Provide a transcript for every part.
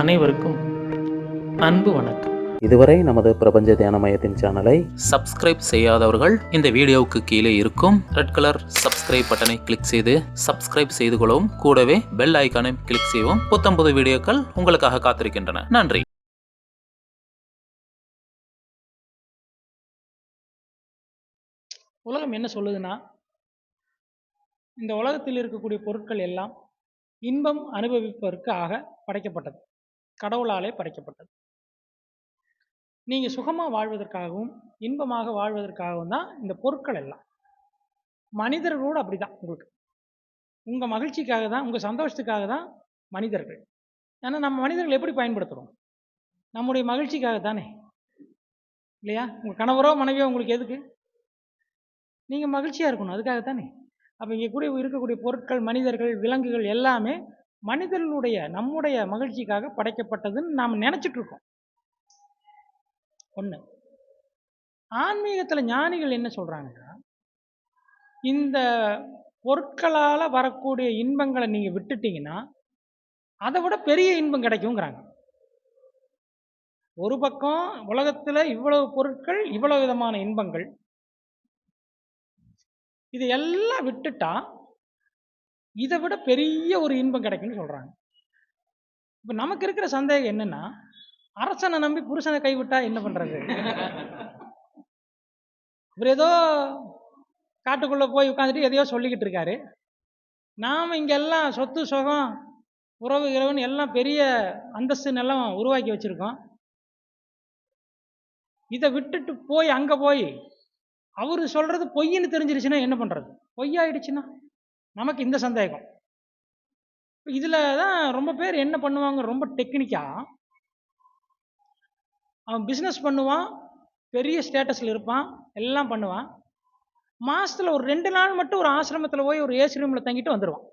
அனைவருக்கும் அன்பு வணக்கம். இதுவரை நமது பிரபஞ்ச தியான மையத்தின் சேனலை சப்ஸ்கிரைப் செய்யாதவர்கள் இந்த வீடியோவுக்கு கீழே இருக்கும் ரெட் கலர் சப்ஸ்கிரைப் பட்டனை கிளிக் செய்து சப்ஸ்கிரைப் செய்து கொள்ளவும். கூடவே பெல் ஐக்கானை கிளிக் செய்யவும். புத்தம்புது வீடியோக்கள் உங்களுக்காக காத்திருக்கின்றன. நன்றி. உலகம் என்ன சொல்லுதுன்னா இந்த உலகத்தில் இருக்கக்கூடிய பொருட்கள் எல்லாம் இன்பம் அனுபவிப்பதற்கு ஆக படைக்கப்பட்டது. கடவுளாலே படைக்கப்பட்டது. நீங்கள் சுகமாக வாழ்வதற்காகவும் இன்பமாக வாழ்வதற்காகவும் தான் இந்த பொருட்கள் எல்லாம். மனிதர்களோடு அப்படிதான் உங்களுக்கு. உங்கள் மகிழ்ச்சிக்காக தான் உங்கள் சந்தோஷத்துக்காக தான் மனிதர்கள். ஏன்னா நம்ம மனிதர்கள் எப்படி பயன்படுத்துகிறோம் நம்முடைய மகிழ்ச்சிக்காக தானே. இல்லையா? உங்கள் கணவரோ மனைவியோ உங்களுக்கு எதுக்கு? நீங்கள் மகிழ்ச்சியாக இருக்கணும் அதுக்காக தானே. அப்போ இங்கே கூட இருக்கக்கூடிய பொருட்கள் மனிதர்கள் விலங்குகள் எல்லாமே மனிதர்களுடைய நம்முடைய மகிழ்ச்சிக்காக படைக்கப்பட்டதுன்னு நாம் நினைச்சிட்டு இருக்கோம் ஒன்று ஆன்மீகத்தில் ஞானிகள் என்ன சொல்கிறாங்கன்னா இந்த பொருட்களால் வரக்கூடிய இன்பங்களை நீங்கள் விட்டுட்டீங்கன்னா அதை விட பெரிய இன்பம் கிடைக்குங்கிறாங்க. ஒரு பக்கம் உலகத்தில் இவ்வளவு பொருட்கள் இவ்வளவு விதமான இன்பங்கள். இது எல்லாம் விட்டுட்டா இதை விட பெரிய ஒரு இன்பம் கிடைக்கும்னு சொல்றாங்க. இப்ப நமக்கு இருக்கிற சந்தேகம் என்னன்னா அரசனை நம்பி புருஷனை கைவிட்டா என்ன பண்றது? இவர் ஏதோ காட்டுக்குள்ளே போய் உட்காந்துட்டு எதையோ சொல்லிக்கிட்டு இருக்காரு. நாம இங்கெல்லாம் சொத்து சுகம் உறவு இரவுன்னு எல்லாம் பெரிய அந்தஸ்து எல்லாம் உருவாக்கி வச்சிருக்கோம். இதை விட்டுட்டு போய் அங்க போய் அவரு சொல்றது பொய்ன்னு தெரிஞ்சிருச்சுன்னா என்ன பண்றது? பொய்யாயிடுச்சுன்னா? நமக்கு இந்த சந்தேகம். இதில் தான் ரொம்ப பேர் என்ன பண்ணுவாங்க? ரொம்ப டெக்னிக்காக அவன் பிஸ்னஸ் பண்ணுவான் பெரிய ஸ்டேட்டஸில் இருப்பான் எல்லாம் பண்ணுவான். மாதத்தில் ஒரு ரெண்டு நாள் மட்டும் ஒரு ஆசிரமத்தில் போய் ஒரு ஏசி ரூமில் தங்கிட்டு வந்துடுவான்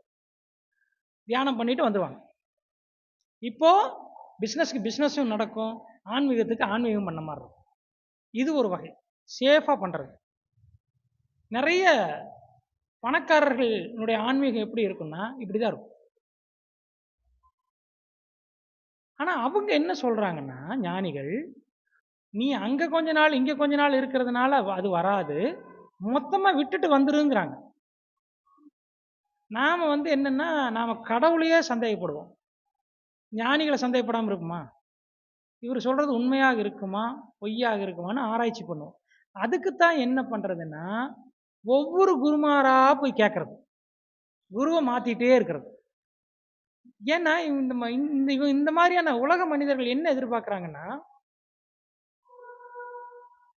தியானம் பண்ணிட்டு வந்துடுவாங்க இப்போது பிஸ்னஸ்க்கு பிஸ்னஸும் நடக்கும் ஆன்மீகத்துக்கு ஆன்மீகம் பண்ண மாதிரி இருக்கும். இது ஒரு வகை. சேஃபாக பண்ணுறது நிறைய பணக்காரர்களுடைய ஆன்மீகம் எப்படி இருக்கும்னா இப்படிதான் இருக்கும். ஆனால் அவங்க என்ன சொல்கிறாங்கன்னா ஞானிகள் நீ அங்கே கொஞ்ச நாள் இங்கே கொஞ்ச நாள் இருக்கிறதுனால அது வராது. மொத்தமாக விட்டுட்டு வந்துருங்கிறாங்க. நாம் வந்து என்னென்னா நாம் கடவுளையே சந்தேகப்படுவோம். ஞானிகளை சந்தேகப்படாமல் இருக்குமா? இவர் சொல்கிறது உண்மையாக இருக்குமா? பொய்யாக இருக்குமான்னு ஆராய்ச்சி பண்ணுவோம். அதுக்குத்தான் என்ன பண்ணுறதுன்னா ஒவ்வொரு குருமாரா போய் கேட்கறது குருவை மாத்திட்டே இருக்கிறது. ஏன்னா இந்த ம- இந்த இந்த மாதிரியான உலக மனிதர்கள் என்ன எதிர்பார்க்கறாங்கன்னா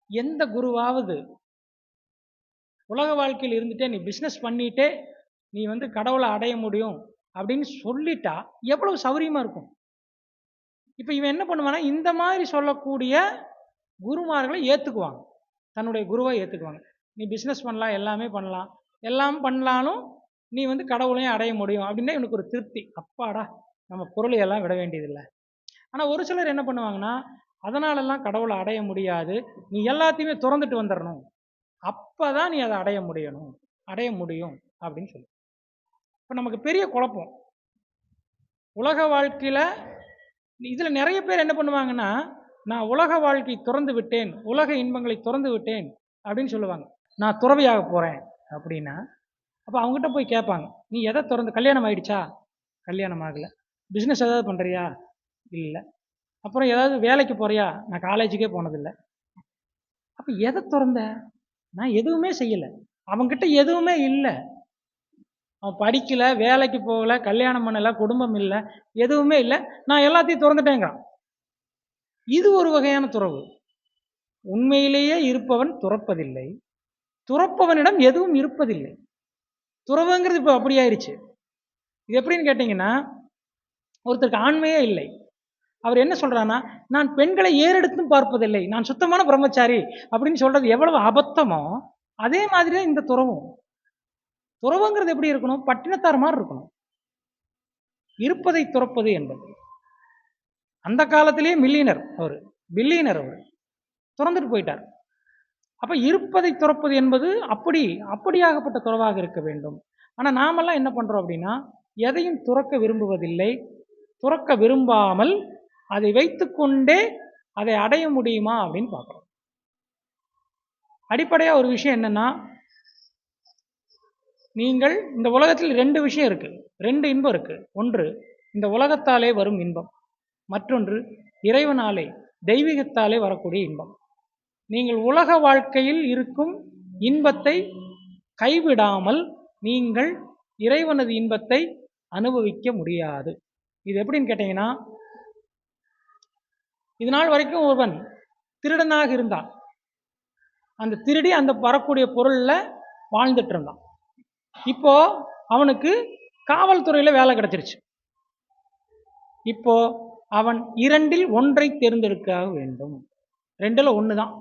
எந்த குருவாவது உலக வாழ்க்கையில் இருந்துட்டே நீ பிஸ்னஸ் பண்ணிட்டே நீ வந்து கடவுளை அடைய முடியும் அப்படின்னு சொல்லிட்டா எவ்வளவு சௌரியமா இருக்கும். இப்ப இவன் என்ன பண்ணுவானா இந்த மாதிரி சொல்லக்கூடிய குருமார்களை ஏத்துக்குவாங்க. தன்னுடைய குருவை ஏத்துக்குவாங்க. நீ பிஸ்னஸ் பண்ணலாம் எல்லாமே பண்ணலாம். எல்லாம் பண்ணலாலும் நீ வந்து கடவுளையும் அடைய முடியும். அப்படின்னா இவனுக்கு ஒரு திருப்தி. அப்பாடா நம்ம பொருளை எல்லாம் விட வேண்டியதில்லை. ஆனால் ஒரு சிலர் என்ன பண்ணுவாங்கன்னா அதனாலெல்லாம் கடவுளை அடைய முடியாது. நீ எல்லாத்தையுமே திறந்துட்டு வந்துடணும். அப்போ தான் நீ அதை அடைய முடியணும். அடைய முடியும் அப்படின்னு சொல்லி. இப்போ நமக்கு பெரிய குழப்பம். உலக வாழ்க்கையில் இதில் நிறைய பேர் என்ன பண்ணுவாங்கன்னா நான் உலக வாழ்க்கை திறந்து விட்டேன். உலக இன்பங்களை திறந்து விட்டேன் அப்படின்னு சொல்லுவாங்க. நான் துறவியாக போகிறேன் அப்படின்னா அப்போ அவங்ககிட்ட போய் கேட்பாங்க நீ எதை திறந்து கல்யாணம் ஆகிடுச்சா கல்யாணம் ஆகலை. பிஸ்னஸ் ஏதாவது பண்ணுறியா இல்லை. அப்புறம் ஏதாவது வேலைக்கு போறியா? நான் காலேஜுக்கே போனதில்லை. அப்போ எதை திறந்த? நான் எதுவுமே செய்யலை. அவங்ககிட்ட எதுவுமே இல்லை. அவன் படிக்கலை வேலைக்கு போகலை கல்யாணம் பண்ணலை குடும்பம் இல்லை எதுவுமே இல்லை. நான் எல்லாத்தையும் திறந்துட்டேங்கிறான். இது ஒரு வகையான துறவு. உண்மையிலேயே இருப்பவன் துறப்பதில்லை. துறப்பவனிடம் எதுவும் இருப்பதில்லை. துறவுங்கிறது இப்போ அப்படி ஆயிருச்சு இது எப்படின்னு கேட்டிங்கன்னா ஒருத்தருக்கு ஆண்மையே இல்லை. அவர் என்ன சொல்றான்னா நான் பெண்களை ஏறெடுத்தும் பார்ப்பதில்லை. நான் சுத்தமான பிரம்மச்சாரி அப்படின்னு சொல்றது எவ்வளவு அபத்தமோ அதே மாதிரி தான் இந்த துறவும். துறவுங்கிறது எப்படி இருக்கணும்? பட்டினத்தார் மாதிரி இருக்கணும். இருப்பதை துறப்பது என்பது. அந்த காலத்திலேயே மில்லியனர் அவர். பில்லியனர் அவர். துறந்துட்டு போயிட்டார். அப்போ இருப்பதை துறப்பது என்பது அப்படி அப்படியாகப்பட்ட துறவாக இருக்க வேண்டும். ஆனால் நாமெல்லாம் என்ன பண்ணுறோம் அப்படின்னா எதையும் துறக்க விரும்புவதில்லை. துறக்க விரும்பாமல் அதை வைத்துக்கொண்டே அதை அடைய முடியுமா அப்படின்னு பார்க்குறோம். அடிப்படையாக ஒரு விஷயம் என்னென்னா நீங்கள் இந்த உலகத்தில் ரெண்டு விஷயம் இருக்குது ரெண்டு இன்பம் இருக்குது ஒன்று இந்த உலகத்தாலே வரும் இன்பம். மற்றொன்று இறைவனாலே தெய்வீகத்தாலே வரக்கூடிய இன்பம். நீங்கள் உலக வாழ்க்கையில் இருக்கும் இன்பத்தை கைவிடாமல் நீங்கள் இறைவனது இன்பத்தை அனுபவிக்க முடியாது. இது எப்படின்னு கேட்டீங்கன்னா இது நாள் வரைக்கும் ஒருவன் திருடனாக இருந்தான். அந்த திருடி அந்த வரக்கூடிய பொருளில் வாழ்ந்துட்டு இருந்தான். இப்போ அவனுக்கு காவல்துறையில் வேலை கிடைச்சிருச்சு. இப்போ அவன் இரண்டில் ஒன்றை தேர்ந்தெடுக்க வேண்டும். ரெண்டில் ஒன்று தான்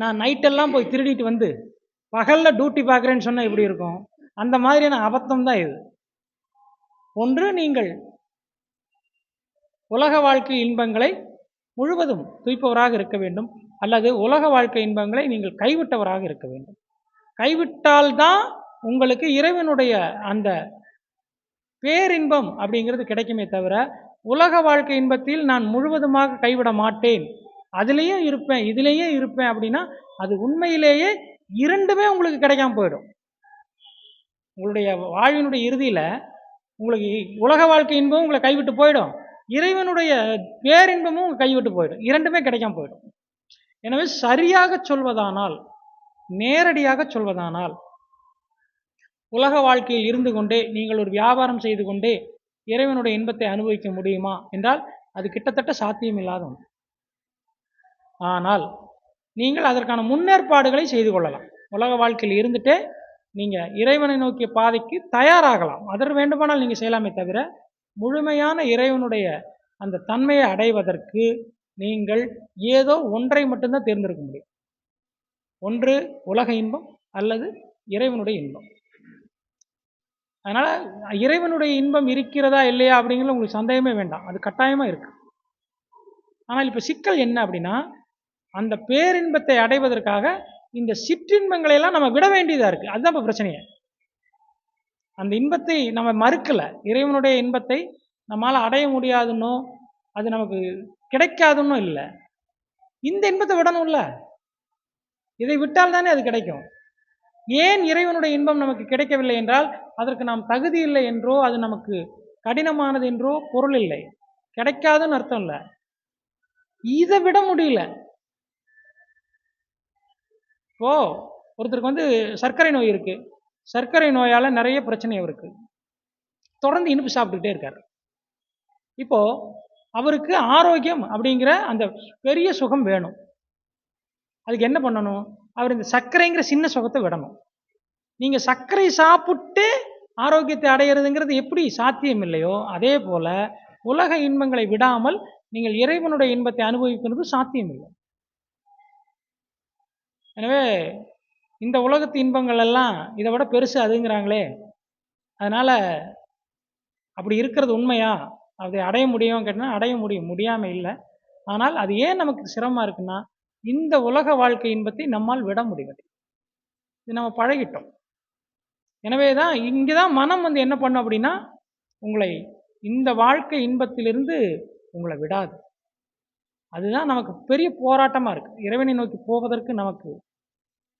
நான் நைட்டெல்லாம் போய் திருடிட்டு வந்து பகலில் டியூட்டி பார்க்குறேன்னு சொன்னால் எப்படி இருக்கும்? அந்த மாதிரியான அபத்தம் தான் இது. ஒன்று நீங்கள் உலக வாழ்க்கை இன்பங்களை முழுவதும் துய்ப்பவராக இருக்க வேண்டும். அல்லது உலக வாழ்க்கை இன்பங்களை நீங்கள் கைவிட்டவராக இருக்க வேண்டும். கைவிட்டால்தான் உங்களுக்கு இறைவனுடைய அந்த பேரின்பம் அப்படிங்கிறது கிடைக்குமே தவிர உலக வாழ்க்கை இன்பத்தில் நான் முழுவதுமாக கைவிட மாட்டேன். அதுலேயும் இருப்பேன் இதுலேயும் இருப்பேன் அப்படின்னா அது உண்மையிலேயே இரண்டுமே உங்களுக்கு கிடைக்காம போயிடும். உங்களுடைய வாழ்வினுடைய இறுதியில் உங்களுக்கு உலக வாழ்க்கை இன்பமும் உங்களை கைவிட்டு போயிடும். இறைவனுடைய பேரின்பமும் உங்களை கைவிட்டு போயிடும். இரண்டுமே கிடைக்காம போயிடும். எனவே சரியாக சொல்வதானால் நேரடியாக சொல்வதானால் உலக வாழ்க்கையில் இருந்து கொண்டே நீங்கள் ஒரு வியாபாரம் செய்து கொண்டே இறைவனுடைய இன்பத்தை அனுபவிக்க முடியுமா? என்றால் அது கிட்டத்தட்ட சாத்தியமில்லாத ஒன்று. ஆனால் நீங்கள் அதற்கான முன்னேற்பாடுகளை செய்து கொள்ளலாம். உலக வாழ்க்கையில் இருந்துட்டே நீங்கள் இறைவனை நோக்கிய பாதைக்கு தயாராகலாம். அதற்கு வேண்டுமானால் நீங்கள் செய்யலாமே தவிர முழுமையான இறைவனுடைய அந்த தன்மையை அடைவதற்கு நீங்கள் ஏதோ ஒன்றை மட்டும்தான் தேர்ந்தெடுக்க முடியும். ஒன்று உலக இன்பம் அல்லது இறைவனுடைய இன்பம். அதனால் இறைவனுடைய இன்பம் இருக்கிறதா இல்லையா அப்படிங்கிறது உங்களுக்கு சந்தேகமே வேண்டாம். அது கட்டாயமாக இருக்கு. ஆனால் இப்போ சிக்கல் என்ன அப்படின்னா அந்த பேரின்பத்தை அடைவதற்காக இந்த சிற்றின்பங்களை எல்லாம் நம்ம விட வேண்டியதாக இருக்குது அதுதான் இப்போ பிரச்சனையே. அந்த இன்பத்தை நம்ம மறுக்கலை. இறைவனுடைய இன்பத்தை நம்மால் அடைய முடியாதுன்னோ அது நமக்கு கிடைக்காதுன்னோ இல்லை. இந்த இன்பத்தை விடணும்ல. இதை விட்டால் தானே அது கிடைக்கும். ஏன் இறைவனுடைய இன்பம் நமக்கு கிடைக்கவில்லை என்றால் அதற்கு நாம் தகுதி இல்லை என்றோ அது நமக்கு கடினமானது என்றோ பொருள் இல்லை. கிடைக்காதுன்னு அர்த்தம் இல்லை. இதை விட முடியல. இப்போ ஒருத்தருக்கு வந்து சர்க்கரை நோய் இருக்கு. சர்க்கரை நோயால் நிறைய பிரச்சனை அவருக்கு தொடர்ந்து இனிப்பு சாப்பிட்டுக்கிட்டே இருக்கார். இப்போ அவருக்கு ஆரோக்கியம் அப்படிங்கிற அந்த பெரிய சுகம் வேணும். அதுக்கு என்ன பண்ணணும்? அவர் இந்த சர்க்கரைங்கிற சின்ன சுகத்தை விடணும். நீங்கள் சர்க்கரை சாப்பிட்டு ஆரோக்கியத்தை அடையிறதுங்கிறது எப்படி சாத்தியம் இல்லையோ அதே போல உலக இன்பங்களை விடாமல் நீங்கள் இறைவனுடைய இன்பத்தை அனுபவிக்கிறது சாத்தியம் இல்லை. எனவே இந்த உலகத்து இன்பங்கள் எல்லாம் இதை விட பெருசு அதுங்கிறாங்களே. அதனால் அப்படி இருக்கிறது உண்மையா? அதை அடைய முடியும் கேட்டால் அடைய முடியும். முடியாமல் இல்லை. ஆனால் அது ஏன் நமக்கு சிரமமாக இருக்குன்னா இந்த உலக வாழ்க்கை இன்பத்தை நம்மால் விட முடியாது இது நம்ம பழகிட்டோம். எனவே தான் இங்கே தான் மனம் வந்து என்ன பண்ணும் அப்படின்னா உங்களை இந்த வாழ்க்கை இன்பத்திலிருந்து உங்களை விடாது. அதுதான் நமக்கு பெரிய போராட்டமாக இருக்குது இறைவனை நோக்கி போவதற்கு நமக்கு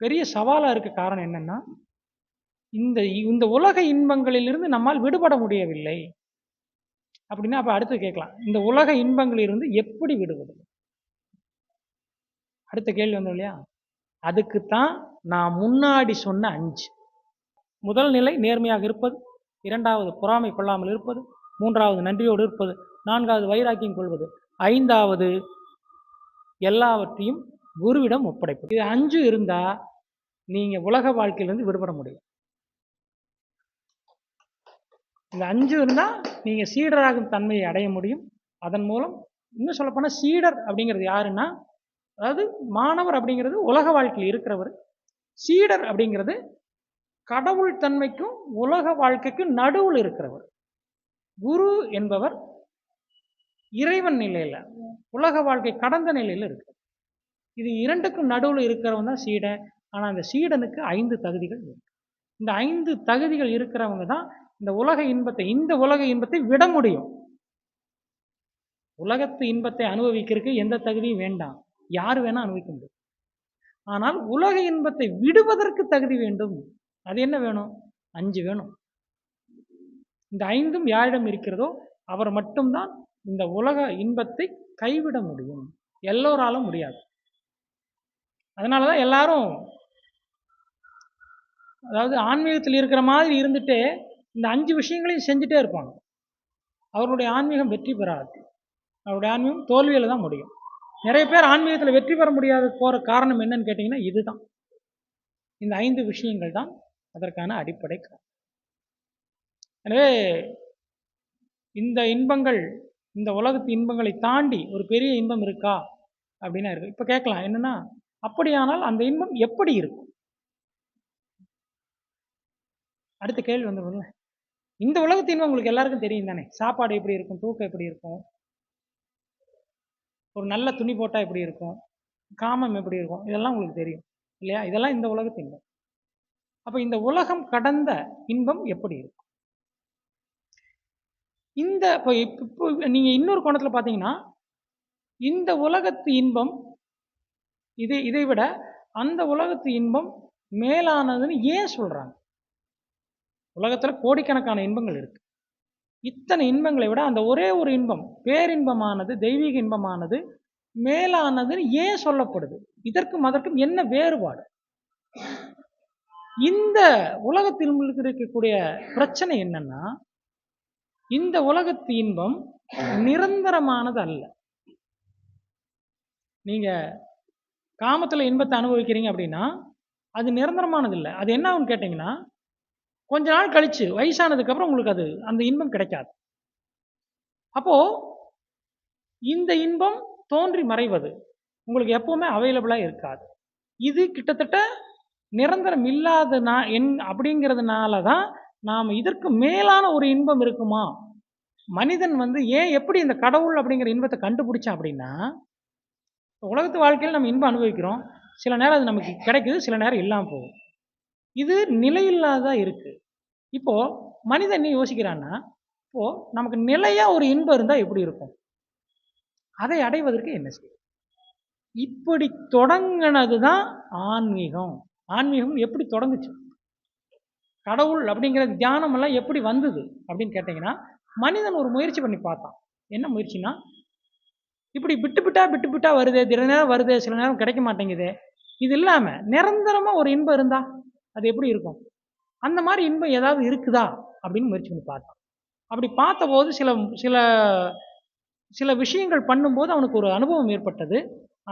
பெரிய சவாலாக இருக்க காரணம் என்னென்னா இந்த இந்த உலக இன்பங்களிலிருந்து நம்மால் விடுபட முடியவில்லை. அப்படின்னா அப்போ அடுத்து கேட்கலாம். இந்த உலக இன்பங்களிலிருந்து எப்படி விடுபடுது அடுத்த கேள்வி வந்தோம் இல்லையா? அதுக்குத்தான் நான் முன்னாடி சொன்ன அஞ்சு. முதல் நிலை நேர்மையாக இருப்பது இரண்டாவது பொறாமை கொள்ளாமல் இருப்பது மூன்றாவது நன்றியோடு இருப்பது நான்காவது வைராக்கியம் கொள்வது ஐந்தாவது எல்லாவற்றையும் குருவிடம் ஒப்படைப்பது இது அஞ்சு இருந்தா நீங்க உலக வாழ்க்கையிலிருந்து விடுபட முடியும். இந்த அஞ்சு இருந்தா நீங்க சீடராகும் தன்மையை அடைய முடியும். அதன் மூலம் இன்னும் சொல்லப்போனால் சீடர் அப்படிங்கிறது யாருன்னா அதாவது மாணவர் அப்படிங்கிறது உலக வாழ்க்கையில் இருக்கிறவர். சீடர் அப்படிங்கிறது கடவுள் தன்மைக்கும் உலக வாழ்க்கைக்கும் நடுவில் இருக்கிறவர். குரு என்பவர் இறைவன் நிலையில் உலக வாழ்க்கை கடந்த நிலையில் இருக்கு. இது இரண்டுக்கும் நடுவில் இருக்கிறவன் தான் சீடன் ஆனால் அந்த சீடனுக்கு ஐந்து தகுதிகள் இருக்கு. இந்த ஐந்து தகுதிகள் இருக்கிறவங்க தான் இந்த உலக இன்பத்தை இந்த உலக இன்பத்தை விட முடியும். உலகத்து இன்பத்தை அனுபவிக்கிறதுக்கு எந்த தகுதியும் வேண்டாம். யார் வேணால் அனுபவிக்க முடியும். ஆனால் உலக இன்பத்தை விடுவதற்கு தகுதி வேண்டும். அது என்ன வேணும்? அஞ்சு வேணும். இந்த ஐந்தும் யாரிடம் இருக்கிறதோ அவர் மட்டும்தான் இந்த உலக இன்பத்தை கைவிட முடியும். எல்லோராலும் முடியாது. அதனால தான் எல்லாரும் அதாவது ஆன்மீகத்தில் இருக்கிற மாதிரி இருந்துட்டு இந்த அஞ்சு விஷயங்களையும் செஞ்சுட்டே இருப்பாங்க. அவருடைய ஆன்மீகம் வெற்றி பெறாது. அவருடைய ஆன்மீகம் தோல்வியில் தான் முடியும். நிறைய பேர் ஆன்மீகத்தில் வெற்றி பெற முடியாத போகிற காரணம் என்னன்னு கேட்டிங்கன்னா இதுதான். இந்த ஐந்து விஷயங்கள் தான் அதற்கான அடிப்படை காரணம். எனவே இந்த இன்பங்கள் இந்த உலகத்து இன்பங்களை தாண்டி ஒரு பெரிய இன்பம் இருக்கா? அப்படின்னா இருக்கு. இப்போ கேட்கலாம். என்னன்னா அப்படியானால் அந்த இன்பம் எப்படி இருக்கும்? அடுத்த கேள்வி வந்து இந்த உலகத்து இன்பம் உங்களுக்கு எல்லாருக்கும் தெரியும் தானே? சாப்பாடு எப்படி இருக்கும்? தூக்கம் எப்படி இருக்கும்? ஒரு நல்ல துணி போட்டால் எப்படி இருக்கும்? காமம் எப்படி இருக்கும்? இதெல்லாம் உங்களுக்கு தெரியும் இல்லையா? இதெல்லாம் இந்த உலகத்து இன்பம். அப்போ இந்த உலகம் கடந்த இன்பம் எப்படி இருக்கும்? இந்த இப்போ இப்போ நீங்கள் இன்னொரு கோணத்தில் பார்த்தீங்கன்னா இந்த உலகத்து இன்பம் இது இதை விட அந்த உலகத்து இன்பம் மேலானதுன்னு ஏன் சொல்கிறாங்க உலகத்தில் கோடிக்கணக்கான இன்பங்கள் இருக்கு. இத்தனை இன்பங்களை விட அந்த ஒரே ஒரு இன்பம் பேரின்பமானது தெய்வீக இன்பமானது மேலானதுன்னு ஏன் சொல்லப்படுது? இதற்கும் அதற்கும் என்ன வேறுபாடு? இந்த உலகத்தில் இருக்கக்கூடிய பிரச்சனை என்னன்னா இந்த உலகத்து இன்பம் நிரந்தரமானது அல்ல. நீங்க காமத்தில் இன்பத்தை அனுபவிக்கிறீங்க அப்படின்னா அது நிரந்தரமானது இல்லை அது என்ன ஆகும்னு கேட்டிங்கன்னா கொஞ்ச நாள் கழிச்சு வயசானதுக்கப்புறம் உங்களுக்கு அது அந்த இன்பம் கிடைக்காது. அப்போ இந்த இன்பம் தோன்றி மறைவது உங்களுக்கு எப்போவுமே அவைலபிளாக இருக்காது. இது கிட்டத்தட்ட நிரந்தரம் இல்லாத நான் என் அப்படிங்கிறதுனால தான் நாம் இதற்கு மேலான ஒரு இன்பம் இருக்குமா? மனிதன் வந்து ஏன் எப்படி இந்த கடவுள் அப்படிங்கிற இன்பத்தை கண்டுபிடிச்சான் அப்படின்னா உலகத்து வாழ்க்கையில் நம்ம இன்பம் அனுபவிக்கிறோம். சில நேரம் அது நமக்கு கிடைக்குது சில நேரம் இல்லாமல் போகும் இது நிலையில்லாத இருக்குது இப்போது மனிதன் என்ன யோசிக்கிறான்னா இப்போது நமக்கு நிலையாக ஒரு இன்பம் இருந்தால் எப்படி இருக்கும்? அதை அடைவதற்கு என்ன செய்யும்? இப்படி தொடங்கினது தான் ஆன்மீகம். ஆன்மீகம் எப்படி தொடங்குச்சு? கடவுள் அப்படிங்கிற தியானமெல்லாம் எப்படி வந்தது அப்படின்னு கேட்டிங்கன்னா மனிதன் ஒரு முயற்சி பண்ணி பார்த்தான். என்ன முயற்சினா இப்படி விட்டு விட்டா விட்டு விட்டா வருது சில நேரம் வருது சில நேரம் கிடைக்க மாட்டேங்குது. இது இல்லாமல் நிரந்தரமாக ஒரு இன்பம் இருந்தா அது எப்படி இருக்கும்? அந்த மாதிரி இன்பம் ஏதாவது இருக்குதா? அப்படின்னு முயற்சி பண்ணி பார்த்தான் அப்படி பார்த்தபோது சில சில சில விஷயங்கள் பண்ணும்போது அவனுக்கு ஒரு அனுபவம் ஏற்பட்டது.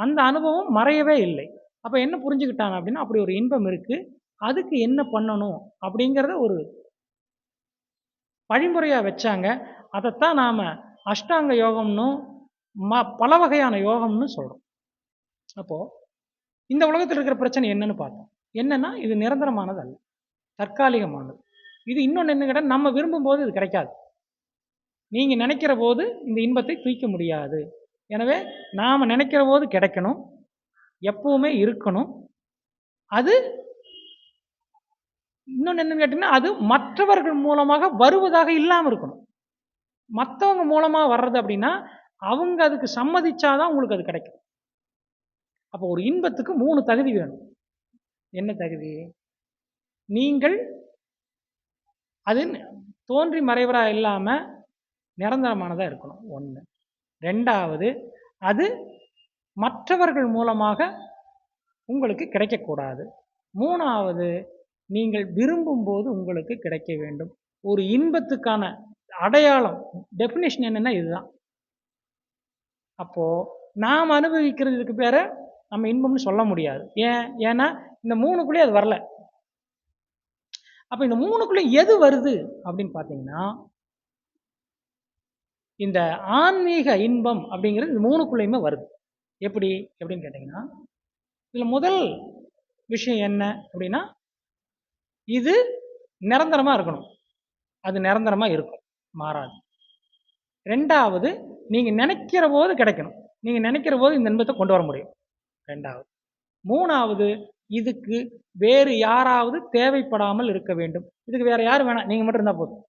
அந்த அனுபவம் மறையவே இல்லை. அப்போ என்ன புரிஞ்சுக்கிட்டான் அப்படின்னா அப்படி ஒரு இன்பம் இருக்குது அதுக்கு என்ன பண்ணணும் அப்படிங்கிறத ஒரு வழிமுறையாக வச்சாங்க. அதைத்தான் நாம் அஷ்டாங்க யோகம்னும் ம பல வகையான யோகம்னு சொல்கிறோம் அப்போது இந்த உலகத்தில் இருக்கிற பிரச்சனை என்னன்னு பார்த்தோம். என்னென்னா இது நிரந்தரமானது அல்ல தற்காலிகமானது. இது இன்னொன்று என்ன கேட்டால் நம்ம விரும்பும் போது இது கிடைக்காது. நீங்கள் நினைக்கிற போது இந்த இன்பத்தை தூக்க முடியாது. எனவே நாம் நினைக்கிற போது கிடைக்கணும். எப்பவுமே இருக்கணும். அது இன்னொன்று என்னன்னு கேட்டிங்கன்னா அது மற்றவர்கள் மூலமாக வருவதாக இல்லாமல் இருக்கணும். மற்றவங்க மூலமாக வர்றது அப்படின்னா அவங்க அதுக்கு சம்மதிச்சாதான் உங்களுக்கு அது கிடைக்கும். அப்போ ஒரு இன்பத்துக்கு மூணு தகுதி வேணும். என்ன தகுதி? நீங்கள் அது தோன்றி மறைவராக இல்லாமல் நிரந்தரமானதாக இருக்கணும். ஒன்று ரெண்டாவது அது மற்றவர்கள் மூலமாக உங்களுக்கு கிடைக்கக்கூடாது. மூணாவது நீங்கள் விரும்பும்போது உங்களுக்கு கிடைக்க வேண்டும். ஒரு இன்பத்துக்கான அடையாளம் டெஃபினேஷன் என்னென்னா இதுதான். அப்போது நாம் அனுபவிக்கிறதுக்கு பேர நம்ம இன்பம்னு சொல்ல முடியாது. ஏன்? ஏன்னா இந்த மூணுக்குள்ளேயே அது வரல. அப்போ இந்த மூணுக்குள்ளே எது வருது அப்படின்னு பார்த்தீங்கன்னா இந்த ஆன்மீக இன்பம் அப்படிங்கிறது இந்த மூணுக்குள்ளேயுமே வருது. எப்படி? எப்படின்னு கேட்டிங்கன்னா இதில் முதல் விஷயம் என்ன அப்படின்னா இது நிரந்தரமாக இருக்கணும். அது நிரந்தரமாக இருக்கும். மாறாது. ரெண்டாவது நீங்கள் நினைக்கிற போது கிடைக்கணும். நீங்கள் நினைக்கிற போது இந்த இன்பத்தை கொண்டு வர முடியும். ரெண்டாவது. மூணாவது இதுக்கு வேறு யாராவது தேவைப்படாமல் இருக்க வேண்டும். இதுக்கு வேறு யாரும் வேணாம் நீங்கள் மட்டும் இருந்தால் போதும்.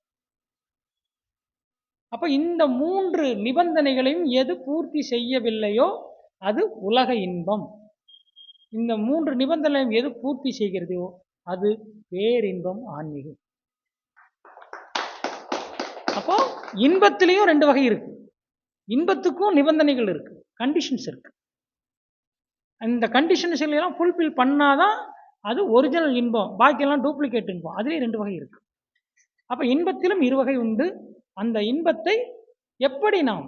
அப்போ இந்த மூன்று நிபந்தனைகளையும் எது பூர்த்தி செய்யவில்லையோ அது உலக இன்பம். இந்த மூன்று நிபந்தனையும் எது பூர்த்தி செய்கிறதையோ அது பேரின்பம் ஆன்மீகம். அப்போ இன்பத்திலையும் ரெண்டு வகை இருக்கு. இன்பத்துக்கும் நிபந்தனைகள் இருக்கு. கண்டிஷன்ஸ் இருக்கு. அந்த கண்டிஷன்ஸ் எல்லாம் ஃபுல்ஃபில் பண்ணாதான் அது ஒரிஜினல் இன்பம். பாக்கியெல்லாம் டூப்ளிகேட் இன்பம். அதுலேயும் ரெண்டு வகை இருக்கு. அப்போ இன்பத்திலும் இரு வகை உண்டு. அந்த இன்பத்தை எப்படி நாம்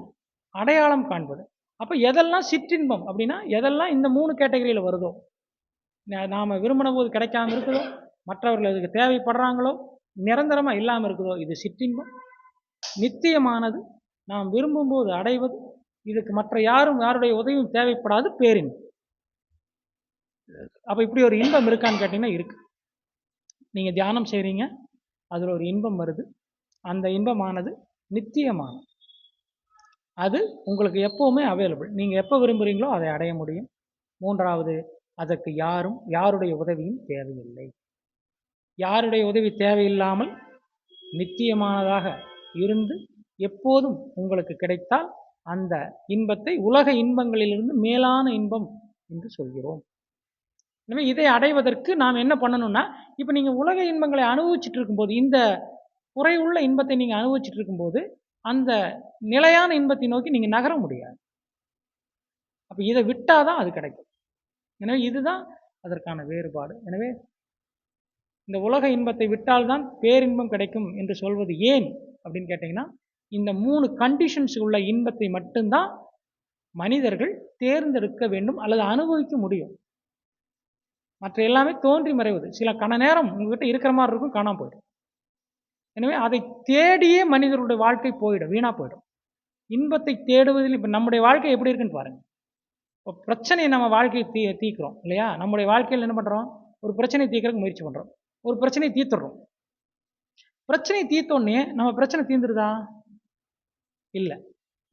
அடையாளம் காண்பது? அப்போ எதெல்லாம் சிற்றின்பம்? அப்படின்னா எதெல்லாம் இந்த மூணு கேட்டகரியில் வருதோ? நாம் விரும்பின போது கிடைக்காம இருக்குதோ? மற்றவர்கள் அதுக்கு தேவைப்படுறாங்களோ? நிரந்தரமாக இல்லாமல் இருக்குதோ? இது சிற்றின்பம். நிச்சயமானது நாம் விரும்பும்போது அடைவது. இதுக்கு மற்ற யாரும் யாருடைய உதவியும் தேவைப்படாது பேரின்பம் அப்போ இப்படி ஒரு இன்பம் இருக்கான்னு கேட்டிங்கன்னா இருக்கு. நீங்கள் தியானம் செய்கிறீங்க அதில் ஒரு இன்பம் வருது. அந்த இன்பமானது நித்தியமானது. அது உங்களுக்கு எப்போவுமே அவைலபிள் நீங்கள் எப்போ விரும்புகிறீங்களோ அதை அடைய முடியும். மூன்றாவது அதற்கு யாரும் யாருடைய உதவியும் தேவையில்லை. யாருடைய உதவி தேவையில்லாமல் நித்தியமானதாக இருந்து எப்போதும் உங்களுக்கு கிடைத்தால் அந்த இன்பத்தை உலக இன்பங்களிலிருந்து மேலான இன்பம் என்று சொல்கிறோம். எனவே இதை அடைவதற்கு நாம் என்ன பண்ணணும்னா இப்போ நீங்கள் உலக இன்பங்களை அனுபவிச்சுட்டு இருக்கும்போது இந்த குறைவுள்ள இன்பத்தை நீங்கள் அனுபவிச்சுட்டு இருக்கும்போது அந்த நிலையான இன்பத்தை நோக்கி நீங்கள் நகர முடியாது. அப்போ இதை விட்டால் தான் அது கிடைக்கும். எனவே இதுதான் அதற்கான வேறுபாடு. எனவே இந்த உலக இன்பத்தை விட்டால்தான் பேரின்பம் கிடைக்கும் என்று சொல்வது ஏன்? அப்படின்னு கேட்டிங்கன்னா இந்த மூணு கண்டிஷன்ஸ் உள்ள இன்பத்தை மட்டும்தான் மனிதர்கள் தேர்ந்தெடுக்க வேண்டும் அல்லது அனுபவிக்க முடியும். மற்ற எல்லாமே தோன்றி மறைவது. சில கண நேரம் உங்ககிட்ட இருக்கிற மாதிரி இருக்கும் காணாம போயிடும். எனவே அதை தேடியே மனிதருடைய வாழ்க்கை போயிடும் வீணாக போயிடும். இன்பத்தை தேடுவதில் இப்போ நம்முடைய வாழ்க்கை எப்படி இருக்குன்னு பாருங்கள் இப்போ பிரச்சனையை நம்ம வாழ்க்கையை தீ தீக்கிறோம் இல்லையா? நம்முடைய வாழ்க்கையில் என்ன பண்ணுறோம் ஒரு பிரச்சனையை தீக்கிறதுக்கு முயற்சி பண்ணுறோம் ஒரு பிரச்சனையை தீர்த்துடுறோம். பிரச்சனையை தீர்த்தோடனே நம்ம பிரச்சனை தீர்ந்துருதா? இல்லை.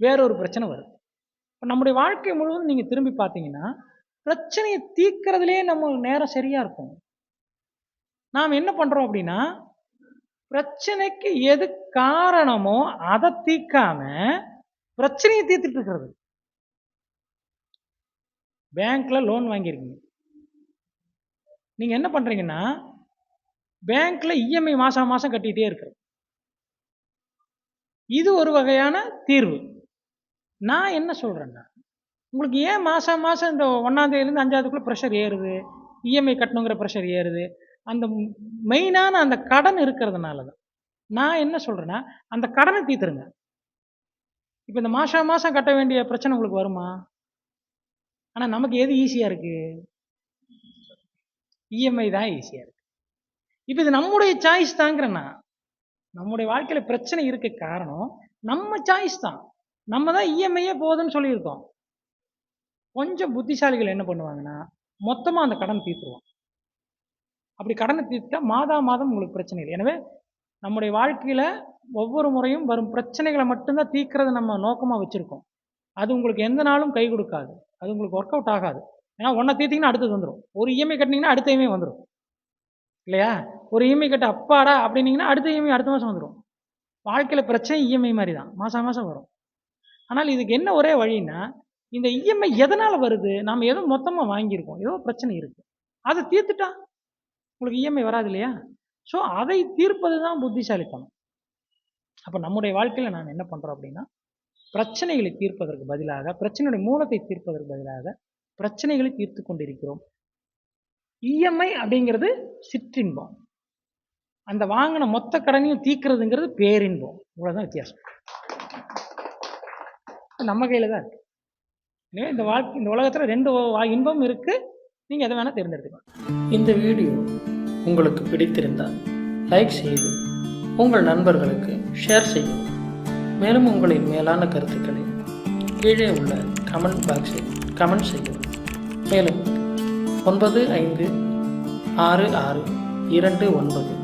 வேறொரு பிரச்சனை வருது. இப்போ நம்முடைய வாழ்க்கை முழுவதும் நீங்கள் திரும்பி பார்த்தீங்கன்னா பிரச்சனையை தீர்க்கறதுலே நம்ம நேரம் சரியாக இருக்கும். நாம் என்ன பண்ணுறோம் அப்படின்னா பிரச்சனைக்கு எது காரணமோ அதை தீர்க்காம பிரச்சனையை தீர்த்துட்டு இருக்கிறது. பேங்க்ல லோன் வாங்கியிருக்கீங்க. நீங்க என்ன பண்றீங்கன்னா பேங்க்ல இஎம்ஐ மாசம் மாசம் கட்டிட்டே இருக்கிறது இது ஒரு வகையான தீர்வு. நான் என்ன சொல்றேன்னா உங்களுக்கு ஏன் மாதம் மாதம் இந்த ஒன்றாந்தேதிலேருந்து அஞ்சாவதுக்குள்ளே ப்ரெஷர் ஏறுது? இஎம்ஐ கட்டணுங்கிற ப்ரெஷர் ஏறுது. அந்த மெயினான அந்த கடன் இருக்கிறதுனால தான் நான் என்ன சொல்கிறேன்னா அந்த கடனை தீர்த்துருங்க. இப்போ இந்த மாதம் மாதம் கட்ட வேண்டிய பிரச்சனை உங்களுக்கு வருமா? ஆனால் நமக்கு எது ஈஸியாக இருக்குது இஎம்ஐ தான் ஈஸியாக இருக்குது இப்போ இது நம்முடைய சாய்ஸ் தாங்கிறேன்னா நம்முடைய வாழ்க்கையில் பிரச்சனை இருக்க காரணம் நம்ம சாய்ஸ் தான். நம்ம தான் இஎம்ஐயே போதுன்னு சொல்லியிருக்கோம். கொஞ்சம் புத்திசாலிகள் என்ன பண்ணுவாங்கன்னா மொத்தமாக அந்த கடன் தீர்த்துருவோம் அப்படி கடனை தீர்த்தா மாதா மாதம் உங்களுக்கு பிரச்சனை இல்லை. எனவே நம்முடைய வாழ்க்கையில் ஒவ்வொரு முறையும் வரும் பிரச்சனைகளை மட்டும்தான் தீர்க்கறத நம்ம நோக்கமாக வச்சுருக்கோம். அது உங்களுக்கு எந்த நாளும் கை கொடுக்காது. அது உங்களுக்கு ஒர்க் அவுட் ஆகாது. ஏன்னா ஒன்றை தீர்த்திங்கன்னா அடுத்தது வந்துடும் ஒரு இஎம்ஐ கட்டினீங்கன்னா அடுத்த இஎம்ஐ வந்துடும் இல்லையா? ஒரு இஎம்ஐ கட்ட அப்பாடா அப்படின்னீங்கன்னா அடுத்த இஎம்ஐ அடுத்த மாதம் வந்துடும் வாழ்க்கையில் பிரச்சனை இஎம்ஐ மாதிரி தான் மாதம் மாதம் வரும். ஆனால் இதுக்கு என்ன ஒரே வழின்னா இந்த இஎம்ஐ எதனால் வருது? நாம் ஏதோ மொத்தமாக வாங்கியிருக்கோம். ஏதோ பிரச்சனை இருக்குது அதை தீர்த்துட்டா உங்களுக்கு இஎம்ஐ வராது இல்லையா? ஸோ அதை தீர்ப்பது தான் புத்திசாலித்தனம். அப்போ நம்முடைய வாழ்க்கையில் நாம் என்ன பண்ணுறோம் அப்படின்னா பிரச்சனைகளை தீர்ப்பதற்கு பதிலாக பிரச்சனையுடைய மூலத்தை தீர்ப்பதற்கு பதிலாக பிரச்சனைகளை தீர்த்து கொண்டிருக்கிறோம். இஎம்ஐ அப்படிங்கிறது சிற்றின்பம். அந்த வாங்கின மொத்த கடனையும் தீக்கிறதுங்கிறது பேரின்பம். இவ்வளோதான் வித்தியாசம். நம்ம கையில் தான் இருக்கு. எனவே இந்த வாழ்க்கை இந்த உலகத்தில் ரெண்டு வா- இன்பம் இருக்கு. நீங்கள் எதை வேணால் தேர்ந்தெடுத்துக்கலாம். இந்த வீடியோ உங்களுக்கு பிடித்திருந்தால் லைக் செய்து உங்கள் நண்பர்களுக்கு ஷேர் செய்யும் மேலும் உங்களின் மேலான கருத்துக்களை கீழே உள்ள கமெண்ட் பாக்ஸில் கமெண்ட் செய்யும் மேலும் ஒன்பது ஐந்து ஆறு ஆறு இரண்டு ஒன்பது